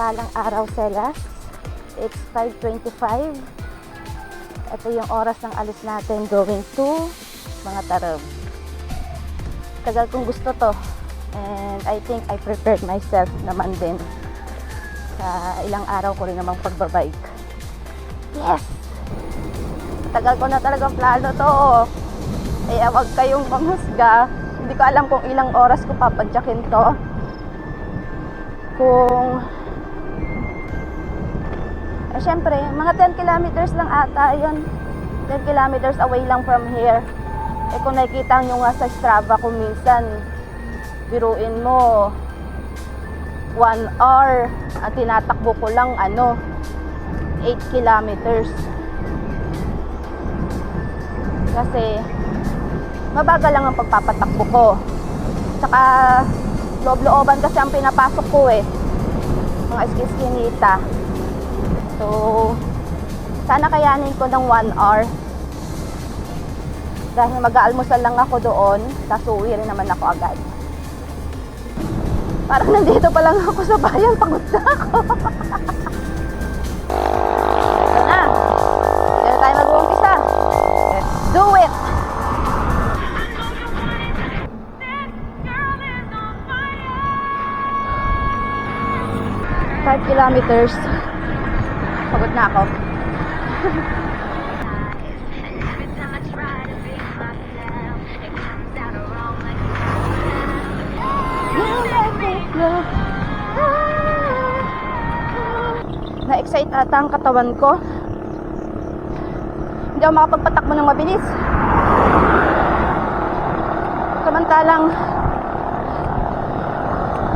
Pinagpalang araw Selas. It's 5.25. Ito yung oras ng alis natin going to mga tarab. Tagal kong gusto to. And I think I prepared myself naman din sa ilang araw ko rin namang pagbabike. Yes! Tagal ko na talagang plano to. Kaya wag kayong manghusga. Hindi ko alam kung ilang oras ko papadyakin to. Kung eh, mga 10 kilometers lang ata yun. 10 kilometers away lang from here. Eh kung nakikita nyo nga sa Strava ko minsan, biruin mo, 1 hour at tinatakbo ko lang ano, 8 kilometers. Kasi, mabagal lang ang pagpapatakbo ko. Tsaka, loob-looban kasi ang pinapasok ko eh. Mga iskiskinita. So, sana kayanin ko ng 1 hour. Dahil mag-aalmusal lang ako doon, tapos uwi rin naman ako agad. Parang nandito pa lang ako sa bayan, pagod na ako. Ito na. Ito tayo. Let's do it! Kilometers. Na ako. Na-excite ata ang katawan ko. Hindi ako makapagpatakbo ng mabilis. Samantalang,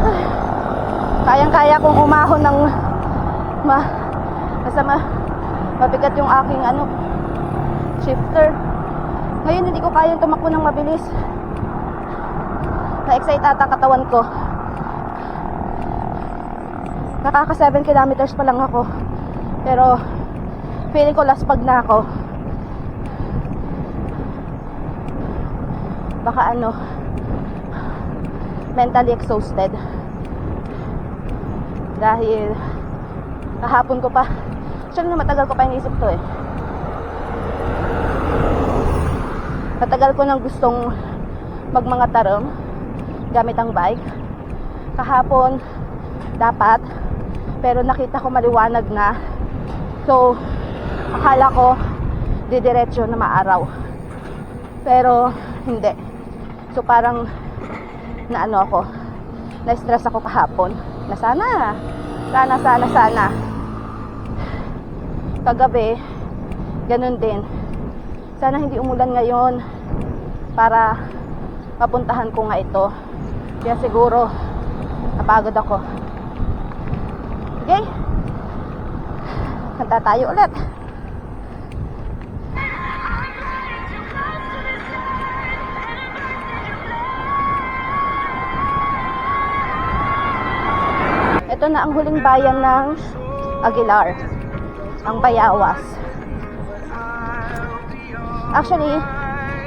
ay, kayang-kaya kong umahon ng ma, basta ma, mabigat yung aking ano, shifter. Ngayon hindi ko kayang tumakbo ng mabilis. Na-excite ata katawan ko. Nakaka 7 kilometers pa lang ako. Pero feeling ko last pag na ako. Baka ano mentally exhausted. Dahil kahapon ko pa Actually, matagal ko pa inisip to eh. Matagal ko nang gustong magmanga tarong gamit ang bike. Kahapon, dapat pero nakita ko maliwanag na. So akala ko didiretso na maaraw. Pero hindi. So parang na ano ako na stress ako kahapon. Na sana sana sana sana kagabi ganun din sana hindi umulan ngayon para mapuntahan ko nga ito kaya siguro napagod ako Okay? Kanta tayo ulit. Ito na ang huling bayan ng Aguilar. Ang Bayawas. Actually,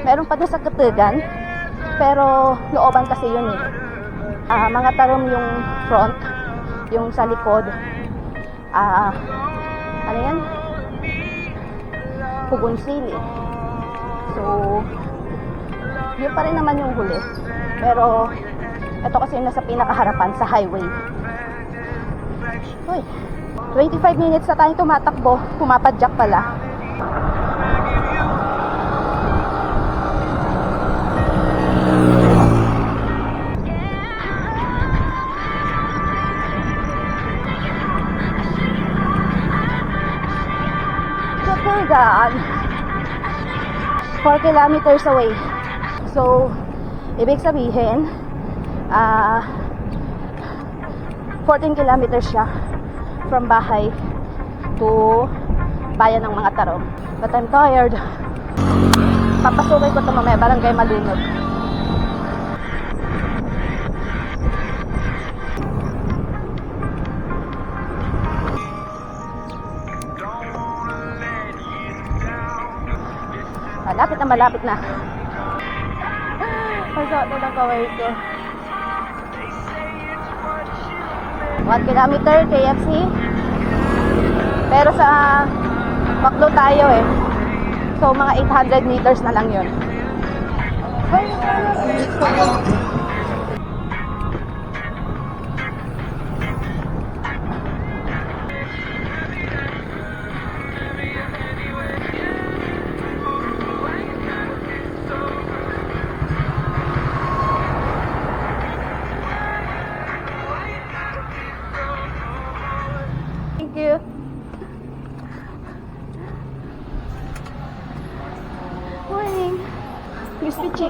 meron pa na sa Katigan. Pero looban kasi yun eh. Ah, mga tarom yung front yung sa likod ah ano yan Pugon Sili so yun pa rin naman yung huli pero ito kasi yung nasa pinakaharapan sa highway Uy, 25 minutes na tayong tumatakbo. Pumapadyak pala. Katugan 4 kilometers away. So ibig sabihin ah 14 kilometers siya from bahay to bayan ng mga tarong but I'm tired papasukin ko ito mamaya barangay malunod Malapit na malapit na. Pasok na ng kaway ko. 1 kilometer KFC. Pero sa Macdo tayo eh. So mga 800 meters na lang yun. Thank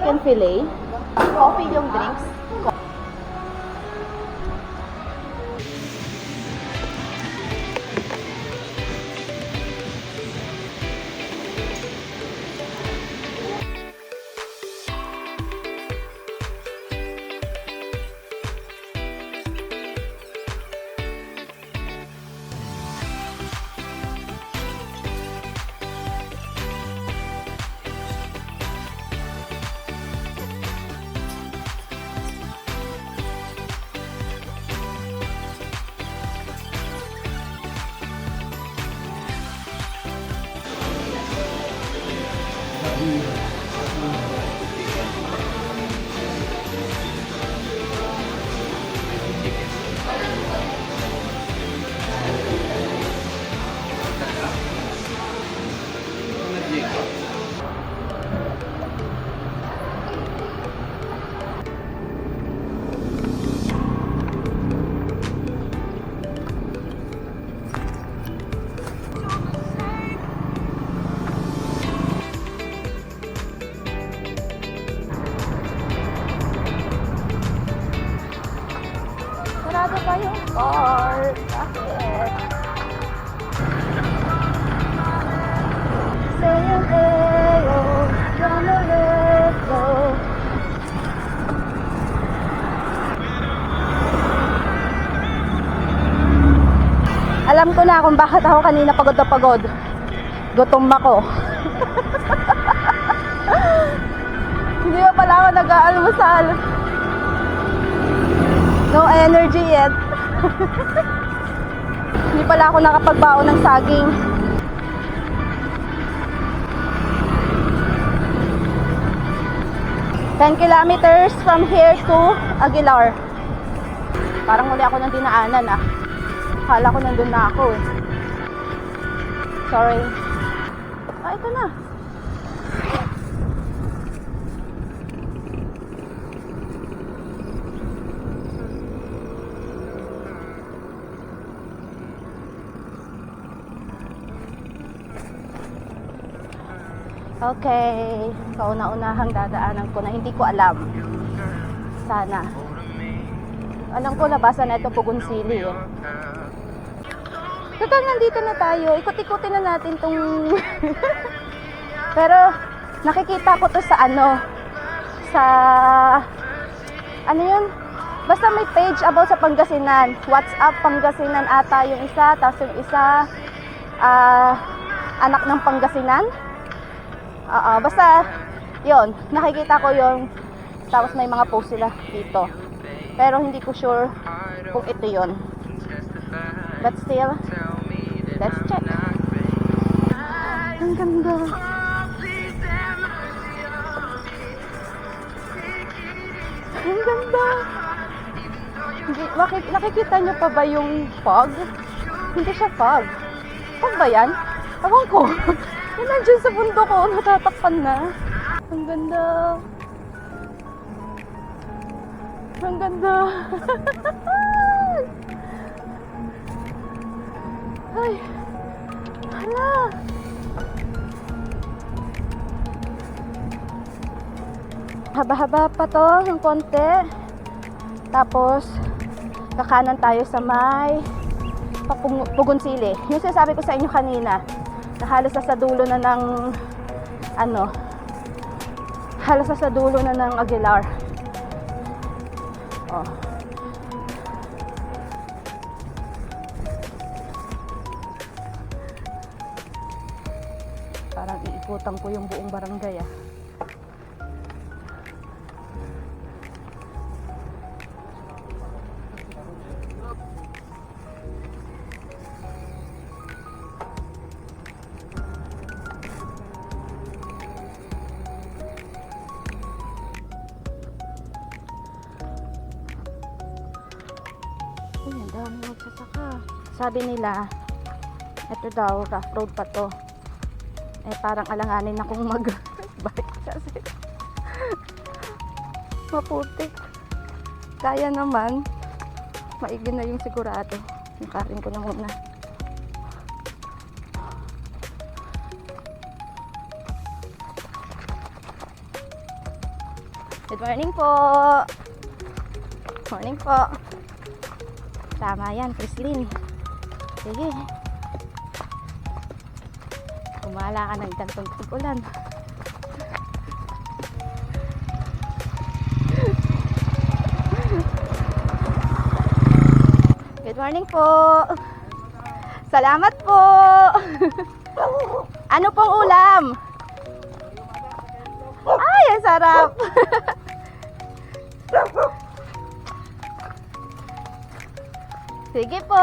chicken fillet. Coffee yung drinks. Alam ko na kung bakit ako kanina pagod na pagod. Gutom ako. Hindi pa pala ako nag-aalmusal. No energy yet. Hindi pala ako nakapagbaon ng saging. Ten kilometers from here to Aguilar. Parang muli ako nang dinaanan ah. Akala ko nandun na ako eh. Sorry. Ah, ito na. Okay. Kauna-unahang dadaanan ko na hindi ko alam. Sana. Alam ko nabasa na ito Pugunsili eh. Total, nandito na tayo. Ikot-ikutin na natin tong... Pero, nakikita ko to sa ano, sa... Ano yun? Basta may page about sa Pangasinan. WhatsApp Pangasinan ata yung isa, tapos yung isa, ah, anak ng Pangasinan. Oo, basta, yon nakikita ko yung, tapos may mga post sila dito. Pero hindi ko sure kung ito yon But still, let's check. Ang ganda. Ang ganda. Makik nakikita nyo pa ba yung fog? Hindi siya fog. Fog ba yan? Ewan ko. Yan nandiyan sa bundok ko. Natatakpan na. Ang ganda. Ang ganda. Ay. Hala. Haba-haba pa to ng konti. Tapos, kakanan tayo sa may Pugunsili. Yung sinasabi ko sa inyo kanina, na halos sa dulo na ng ano, halos sa dulo na ng Aguilar. Oh. inabutan ko yung buong barangay ah. Ayun, dami magsasaka. Sabi nila, ito daw, rough road pa to. Eh, parang alanganin akong mag-bike kasi maputik. Kaya naman, maigi na yung sigurado. Nakarin ko na muna. Good morning po. Morning po. Tama yan, Chrislyn. Sige. Kumala ka ng gantong tigulan. Good morning po. Salamat po. ano pong ulam? Ay, ang sarap. Sige po.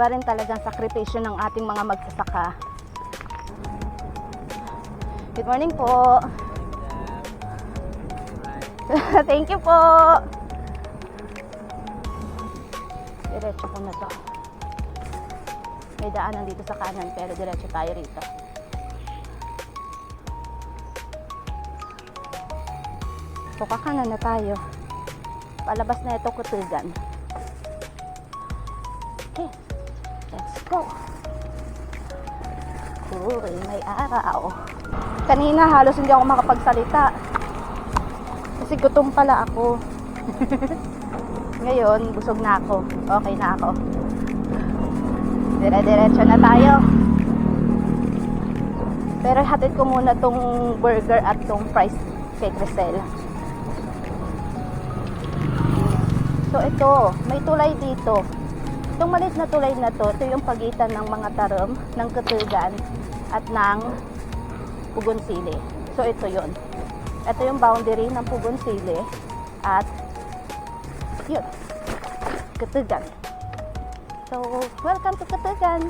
Iba rin talagang sakripisyo ng ating mga magsasaka. Good morning po. Thank you po. Diretso ko na to. May daanan dito sa kanan pero diretso tayo rito. Puka kanan na tayo. Palabas na ito kutugan. Go. Uy, may araw. Kanina halos hindi ako makapagsalita. Kasi gutom pala ako. Ngayon, busog na ako. Okay na ako. Dire-diretso na tayo. Pero hatid ko muna tong burger at tong fries kay Crisel. So ito, may tulay dito. Itong maliit na tulay na to, ito yung pagitan ng mga tarom, ng Katugan at ng Pugon Sili. So ito yon. Ito yung boundary ng Pugon Sili at yun, Katugan. So, welcome to Katugan.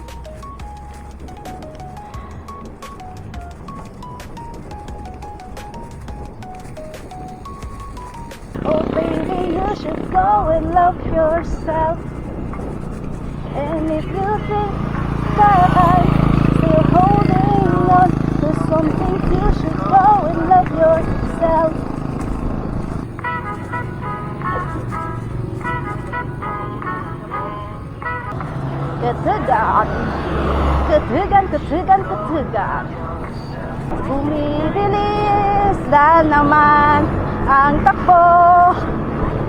Oh baby, you should go and love yourself. And if you think that I'm still holding on to something, you should go and love yourself. Katugan, katugan, katugan, katugan. Bumibilis na naman ang takbo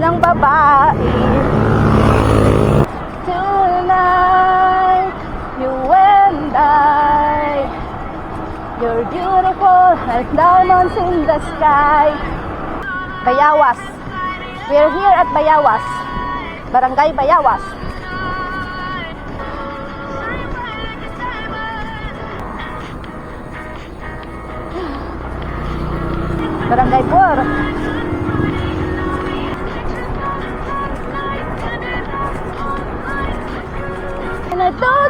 ng babae. tonight, you and I. You're beautiful like diamonds in the sky. Bayawas. We're here at Bayawas. Barangay Bayawas. Barangay 4. ito!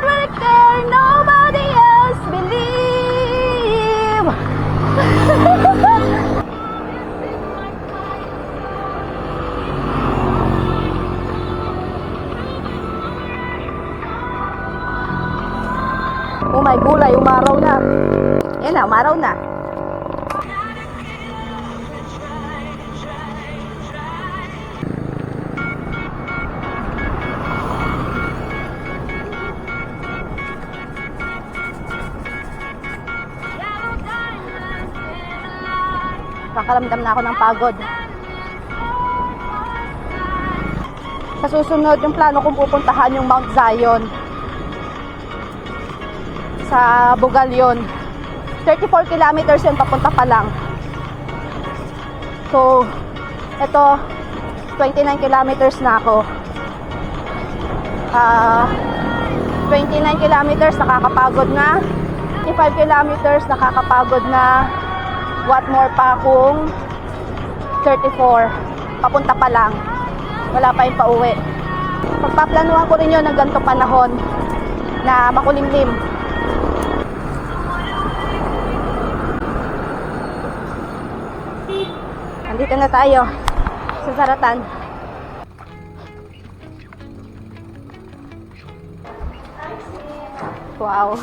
Kakaramdam na ako ng pagod. Sa susunod, yung plano kong pupuntahan yung Mount Zion. Sa Bugal yun. 34 kilometers yun, papunta pa lang. So, ito, 29 kilometers na ako. Ah, 29 kilometers, nakakapagod na. 25 kilometers, nakakapagod na. What more pa kung 34. Papunta pa lang. Wala pa yung pauwi. Pagpaplanuhan ko rin yun ng ganito panahon na makulimlim. Andito na tayo sa Saratan. Wow.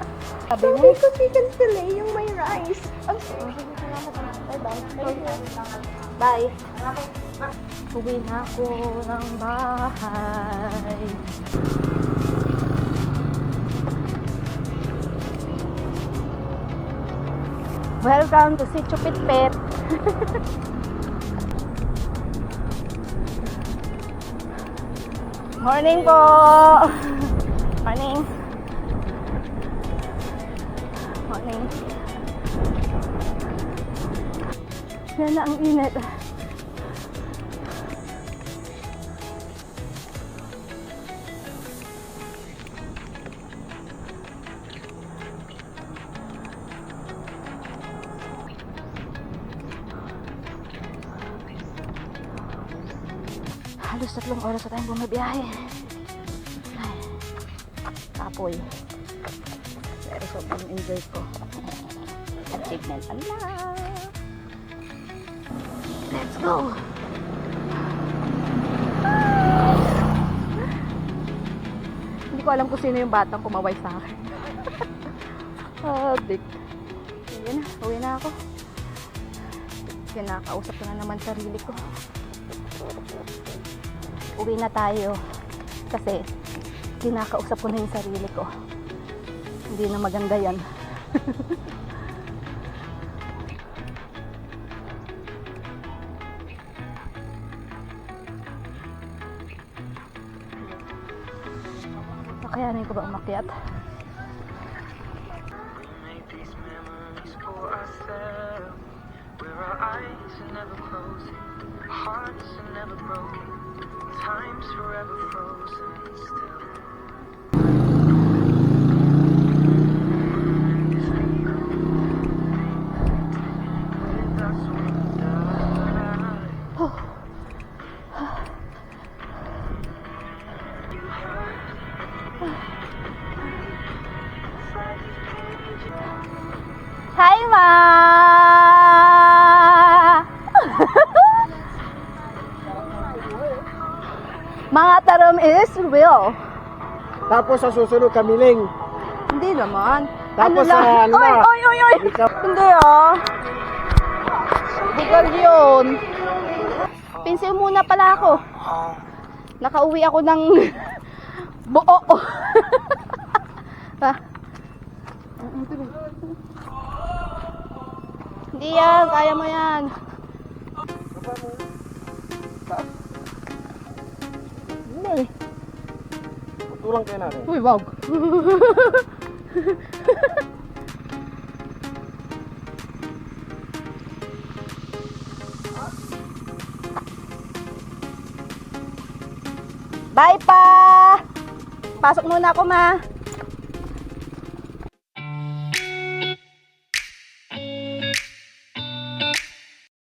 Sabi mo, Because we can delay yung may rice. Ang Bye. Uwi na ako ng bahay. Welcome to Sitio Pitpit. Morning po! Morning. Morning. Yan ang init. Halos tatlong oras na tayong bumabiyahe. Ay, Kapoy. Pero sobrang enjoy ko. Achievement. Allah! Let's go! Hindi ko alam kung sino yung batang kumaway sa akin. dik. Sige na, uwi na ako. Kinakausap ko na naman sarili ko. Uwi na tayo. Kasi, kinakausap ko na yung sarili ko. Hindi na maganda yan. Kakayanin ko ba umakyat? Tapos sa susunod kamiling. Hindi naman. Tapos lang? sa ano oy, oy, oy, oy! Hindi ah. Bigal yun. Pinsil muna pala ako. Nakauwi ako ng buo. ha? Hindi yan, kaya mo yan. Hindi. Tulang kayo natin. Uy, wag. Bye pa! Pasok muna ako, ma.